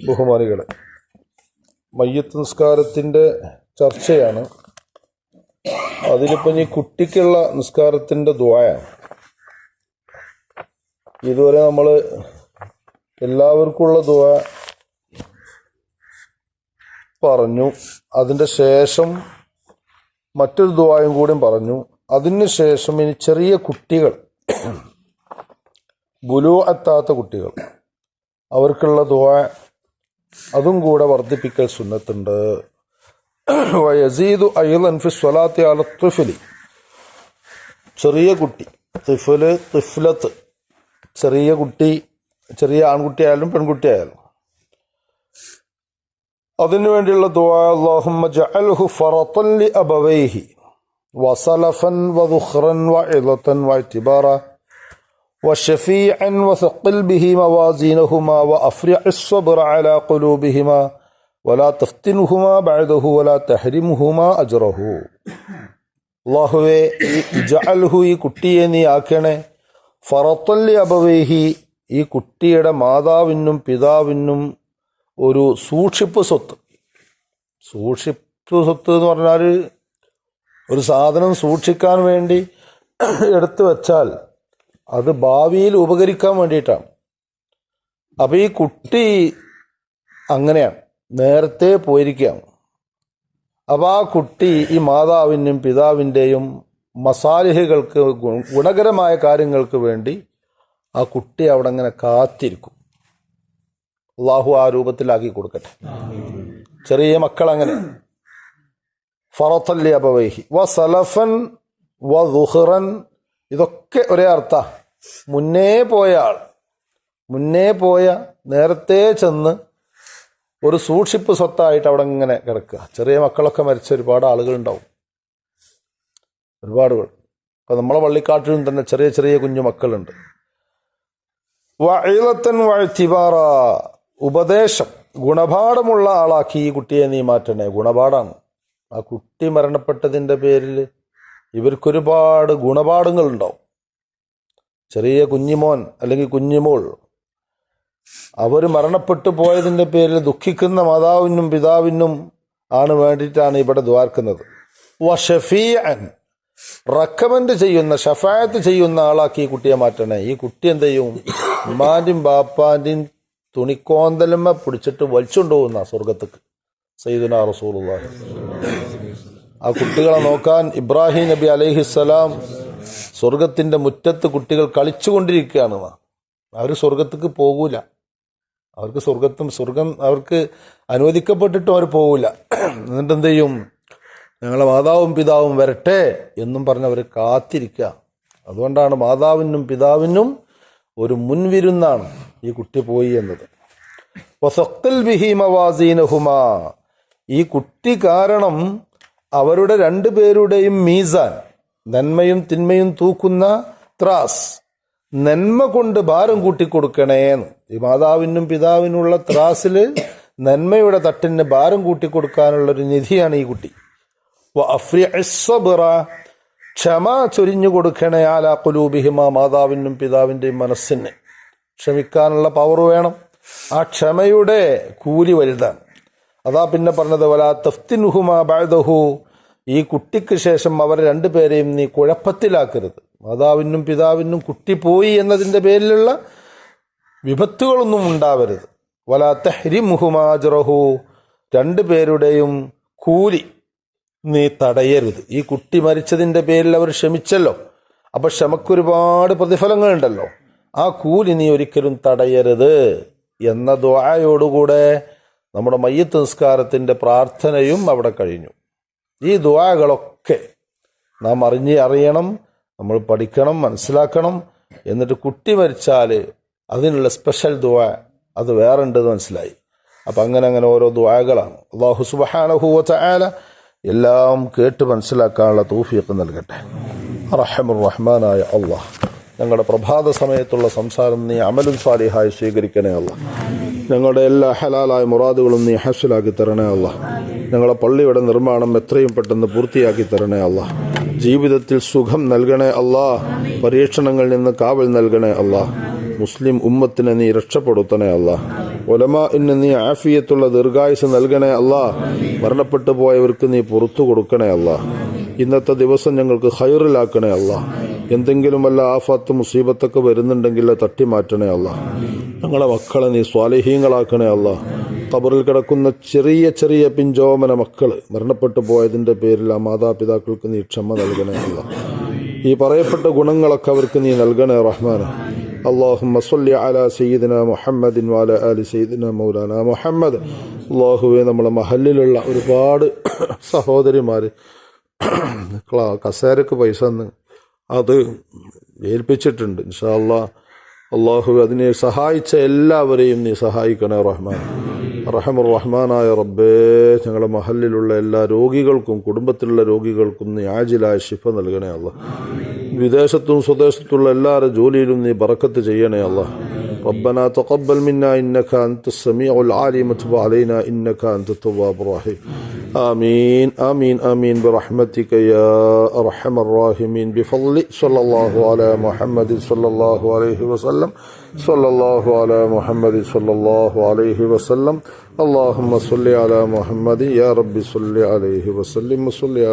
ബഹുമാനികളെ മയ്യത്ത് നിസ്കാരത്തിന്റെ ചർച്ചയാണ്. അതിലിപ്പം ഈ കുട്ടിക്കുള്ള നിസ്കാരത്തിന്റെ ദ്വായാണ് ഇതുവരെ നമ്മൾ എല്ലാവർക്കുമുള്ള ദ്വ പറഞ്ഞു. അതിന്റെ ശേഷം മറ്റൊരു ദ്വായും കൂടി പറഞ്ഞു. അതിന് ശേഷം ഇനി ചെറിയ കുട്ടികൾ ബുലു എത്താത്ത കുട്ടികൾ അവർക്കുള്ള ദ്വാ അതും കൂടെ വർദ്ധിപ്പിക്കൽ സുന്നത്തുണ്ട്. വയസീദു അയ്യൻ ഫി സ്വലാത്തി അല തുഫലി. ചെറിയ കുട്ടി തിഫൽ തിഫ്ലത്ത്. ചെറിയ കുട്ടി ചെറിയ ആൺകുട്ടിയായാലും പെൺകുട്ടിയായാലും അതിനു വേണ്ടിയുള്ള ദുആ അല്ലാഹുമ്മ ജഅൽഹു ഫറത്തൻ ലി അബവൈഹി. വസലഫൻ വദുഖ്റൻ വഇളതൻ വഇതിബാറ وشفيعا وثقل به موازينهما وأفرع الصبر على قلوبهما ولا تفتنهما بعده ولا تحرمهما أجره അള്ളാഹുവെ ഈ ജഅൽഹു ഈ കുട്ടിയെ നീ ആക്കണേ ഫറത്തല്ലി അബവേഹി ഈ കുട്ടിയുടെ മാതാവിനും പിതാവിനും ഒരു സൂക്ഷിപ്പ് സ്വത്ത് സൂക്ഷിപ്പ് സ്വത്ത് എന്ന് പറഞ്ഞാൽ ഒരു സാധനം സൂക്ഷിക്കാൻ വേണ്ടി എടുത്തു വെച്ചാൽ അത് ഭാവിയിൽ ഉപകരിക്കാൻ വേണ്ടിയിട്ടാണ്. അപ്പം ഈ കുട്ടി അങ്ങനെയാണ്. നേരത്തെ പോയിരിക്കുകയാണ്. അപ്പം ആ കുട്ടി ഈ മാതാവിന്റെയും പിതാവിന്റെയും മസാലിഹുകൾക്ക് ഗുണകരമായ കാര്യങ്ങൾക്ക് വേണ്ടി ആ കുട്ടി അവിടെ അങ്ങനെ കാത്തിരിക്കും. അള്ളാഹു ആ രൂപത്തിലാക്കി കൊടുക്കട്ടെ. ചെറിയ മക്കൾ അങ്ങനെ ഫറത്തല്ലി അബവൈഹി. വ സലഫൻ വ ദുഹ്റൻ. ഇതൊക്കെ ഒരേ അർത്ഥ. മുന്നേ പോയ ആൾ മുന്നേ പോയ നേരത്തെ ചെന്ന് ഒരു സൂക്ഷിപ്പ് സ്വത്തായിട്ട് അവിടെ ഇങ്ങനെ കിടക്കുക. ചെറിയ മക്കളൊക്കെ മരിച്ച ഒരുപാട് ആളുകൾ ഉണ്ടാവും ഒരുപാട് അപ്പൊ നമ്മളെ വള്ളിക്കാട്ടിലും തന്നെ ചെറിയ ചെറിയ കുഞ്ഞു മക്കളുണ്ട്. വഴത്തൻ വഴ്ത്തിബാറ ഉപദേശം ഗുണപാഠമുള്ള ആളാക്കി ഈ കുട്ടിയെ നീ മാറ്റണേ. ഗുണപാഠാണ്. ആ കുട്ടി മരണപ്പെട്ടതിന്റെ പേരിൽ ഇവർക്കൊരുപാട് ഗുണപാഠങ്ങൾ ഉണ്ടാവും ചെറിയ കുഞ്ഞിമോൻ അല്ലെങ്കിൽ കുഞ്ഞിമോൾ. അവർ മരണപ്പെട്ടു പോയതിന്റെ പേരിൽ ദുഃഖിക്കുന്ന മാതാവിനും പിതാവിനും ആണ് വേണ്ടിയിട്ടാണ് ഇവിടെ ദ്വാർക്കുന്നത് വഷഫീഅൻ റെക്കമെൻഡ് ചെയ്യുന്ന ഷഫായത്ത് ചെയ്യുന്ന ആളാക്കി ഈ കുട്ടിയെ മാറ്റണേ. ഈ കുട്ടി എന്ത് ചെയ്യും? ഉമ്മാന്റെയും ബാപ്പാന്റെയും തുണിക്കോന്തലമ്മ പിടിച്ചിട്ട് വലിച്ചുകൊണ്ട് പോകുന്ന സ്വർഗത്തേക്ക് സയ്യിദുന റസൂലുള്ളാഹി. ആ കുട്ടികളെ നോക്കാൻ ഇബ്രാഹിം നബി അലൈഹിസ്സലാം സ്വർഗത്തിന്റെ മുറ്റത്ത് കുട്ടികൾ കളിച്ചുകൊണ്ടിരിക്കുകയാണ്. അവർ സ്വർഗത്തേക്ക് പോകൂല. അവർക്ക് സ്വർഗത്തും സ്വർഗം അവർക്ക് അനുവദിക്കപ്പെട്ടിട്ടും അവർ പോകൂല. എന്നിട്ട് എന്ത് ചെയ്യും ഞങ്ങളെ മാതാവും പിതാവും വരട്ടെ എന്നും പറഞ്ഞ് അവർ കാത്തിരിക്കുക. അതുകൊണ്ടാണ് മാതാവിനും പിതാവിനും ഒരു മുൻവിരുന്നാണ് ഈ കുട്ടി പോയി എന്നത്. വസഖ്തൽ ബിഹി മവാസീനഹുമാ. ഈ കുട്ടി കാരണം അവരുടെ രണ്ടു പേരുടെയും മീസാൻ നന്മയും തിന്മയും തൂക്കുന്ന ത്രാസ്. നന്മ കൊണ്ട് ഭാരം കൂട്ടിക്കൊടുക്കണേന്ന് ഈ മാതാവിനും പിതാവിനുള്ള ത്രാസിൽ നന്മയുടെ തട്ടിന് ഭാരം കൂട്ടിക്കൊടുക്കാനുള്ളൊരു നിധിയാണ് ഈ കുട്ടി. ക്ഷമ ചൊരിഞ്ഞു കൊടുക്കണേ ആല കുലൂബിഹിമ മാതാവിനും പിതാവിന്റെയും മനസ്സിന്. ക്ഷമിക്കാനുള്ള പവർ വേണം. ആ ക്ഷമയുടെ കൂലി വലുതാണ്. അതാ പിന്നെ പറഞ്ഞത് വലാ തഫ്തിൻഹുമാ ബാദഹു ഈ കുട്ടിക്ക് ശേഷം അവർ രണ്ടുപേരെയും നീ കുഴപ്പത്തിലാക്കരുത്. മാതാവിനും പിതാവിനും കുട്ടി പോയി എന്നതിന്റെ പേരിലുള്ള വിപത്തുകളൊന്നും ഉണ്ടാവരുത്. വലാ തഹ്രിമുഹുമാജറഹു രണ്ടുപേരുടെയും കൂലി നീ തടയരുത്. ഈ കുട്ടി മരിച്ചതിന്റെ പേരിൽ അവർ ക്ഷമിച്ചല്ലോ. അപ്പൊ ക്ഷമക്കൊരുപാട് പ്രതിഫലങ്ങളുണ്ടല്ലോ. ആ കൂലി നീ ഒരിക്കലും തടയരുത് എന്ന ദ്വായോടുകൂടെ നമ്മുടെ മയ്യത്ത് നിസ്കാരത്തിന്റെ പ്രാർത്ഥനയും അവിടെ കഴിഞ്ഞു. ഈ ദുവാകളൊക്കെ നാം അറിഞ്ഞ് അറിയണം നമ്മൾ പഠിക്കണം മനസ്സിലാക്കണം എന്നിട്ട് കുട്ടി മരിച്ചാൽ അതിനുള്ള സ്പെഷ്യൽ ദുവ അത് വേറെ ഉണ്ടെന്ന് മനസ്സിലായി. അപ്പം അങ്ങനെ അങ്ങനെ ഓരോ ദുവാകളാണ് അള്ളാഹു സുബഹാനഹുവ ആല എല്ലാം കേട്ട് മനസ്സിലാക്കാനുള്ള തൗഫീഖ് നൽകട്ടെ. റഹമുർ റഹ്മാനായ അള്ളാഹ്. ഞങ്ങളുടെ പ്രഭാത സമയത്തുള്ള സംസാരം നീ അമലും സാലിഹായി സ്വീകരിക്കണേ അല്ല ഞങ്ങളുടെ എല്ലാ ഹലാലായ മുറാദുകളും നീ ഹസിലാക്കി തരണേ അല്ല ഞങ്ങളെ പള്ളിയുടെ നിർമ്മാണം എത്രയും പെട്ടെന്ന് പൂർത്തിയാക്കി തരണേ അല്ല ജീവിതത്തിൽ സുഖം നൽകണേ അല്ലാ പരീക്ഷണങ്ങളിൽ നിന്ന് കാവൽ നൽകണേ അല്ലാ മുസ്ലിം ഉമ്മത്തിനെ നീ രക്ഷപ്പെടുത്തണേ അല്ലാ ഒലമ ഇന്ന് നീ ആഫിയത്തുള്ള ദീർഘായുസ് നൽകണേ അല്ലാ മരണപ്പെട്ടു പോയവർക്ക് നീ പുറത്തു കൊടുക്കണേ അല്ലാ ഇന്നത്തെ ദിവസം ഞങ്ങൾക്ക് ഹൈറിലാക്കണേ അല്ല എന്തെങ്കിലും വല്ല ആഫത്ത് മുസീബത്തൊക്കെ വരുന്നുണ്ടെങ്കിൽ തട്ടി മാറ്റണേ അല്ലാ ഞങ്ങളെ മക്കളെ നീ സ്വാലിഹീങ്ങളാക്കണേ അല്ലാ ഖബറിൽ കിടക്കുന്ന ചെറിയ ചെറിയ പിഞ്ചോമന മക്കള് മരണപ്പെട്ടു പോയതിന്റെ പേരിൽ ആ മാതാപിതാക്കൾക്ക് നീ ക്ഷമ നൽകണേ അല്ലാ ഈ പറയപ്പെട്ട ഗുണങ്ങളൊക്കെ അവർക്ക് നീ നൽകണേ റഹ്മാനെ اللهم صل على سيدنا محمد وعلى آل سيدنا മൗലാന മുഹമ്മദ് അള്ളാഹുവെ നമ്മളെ മഹലിലുള്ള ഒരുപാട് സഹോദരിമാർ കസേരക്ക് പൈസ തന്ന് അത് ഏൽപ്പിച്ചിട്ടുണ്ട് ഇൻഷാ അല്ലാ അള്ളാഹു അതിനെ സഹായിച്ച എല്ലാവരെയും നീ സഹായിക്കണേ റഹ്മാൻ റഹമുർ റഹ്മാനായ റബ്ബേ ഞങ്ങളുടെ മഹലിലുള്ള എല്ലാ രോഗികൾക്കും കുടുംബത്തിലുള്ള രോഗികൾക്കും നീ ആജിലായ ശിഫ നൽകണേ അല്ല വിദേശത്തും സ്വദേശത്തുള്ള എല്ലാവരുടെ ജോലിയിലും നീ ബറക്കത്ത് ചെയ്യണേ അല്ല ربنا تقبل منا إنك أنت السميع العليم وتب علينا إنك أنت التواب الرحيم آمين. آمين. آمين. برحمتك يا أرحم الراحمين. بفضل صلى الله على محمد صلى الله عليه وسلم. صلى الله على محمد صلى الله عليه وسلم. اللهم صل على محمد. يا رب صل عليه وسلم. على